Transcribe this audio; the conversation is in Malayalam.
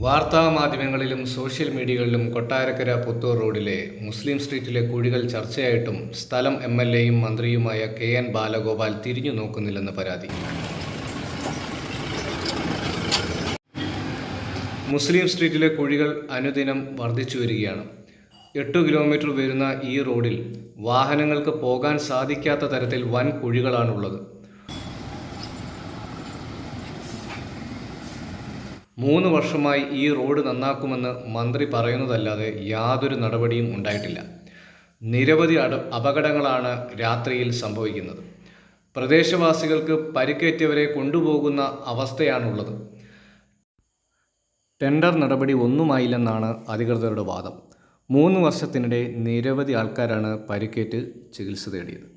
വാർത്താ മാധ്യമങ്ങളിലും സോഷ്യൽ മീഡിയകളിലും കൊട്ടാരക്കര പുത്തൂർ റോഡിലെ മുസ്ലിം സ്ട്രീറ്റിലെ കുഴികൾ ചർച്ചയായിട്ടും സ്ഥലം എം എൽ എയും മന്ത്രിയുമായ കെ എൻ ബാലഗോപാൽ തിരിഞ്ഞു നോക്കുന്നില്ലെന്ന് പരാതി. മുസ്ലിം സ്ട്രീറ്റിലെ കുഴികൾ അനുദിനം വർദ്ധിച്ചു വരികയാണ്. എട്ട് കിലോമീറ്റർ വരുന്ന ഈ റോഡിൽ വാഹനങ്ങൾക്ക് പോകാൻ സാധിക്കാത്ത തരത്തിൽ വൻ കുഴികളാണുള്ളത്. മൂന്ന് വർഷമായി ഈ റോഡ് നന്നാക്കുമെന്ന് മന്ത്രി പറയുന്നതല്ലാതെ യാതൊരു നടപടിയും ഉണ്ടായിട്ടില്ല. നിരവധി അപകടങ്ങളാണ് രാത്രിയിൽ സംഭവിക്കുന്നത്. പ്രദേശവാസികൾക്ക് പരിക്കേറ്റവരെ കൊണ്ടുപോകുന്ന അവസ്ഥയാണുള്ളത്. ടെൻഡർ നടപടി ഒന്നുമായില്ലെന്നാണ് അധികൃതരുടെ വാദം. മൂന്ന് വർഷത്തിനിടെ നിരവധി ആൾക്കാരാണ് പരിക്കേറ്റ് ചികിത്സ തേടിയത്.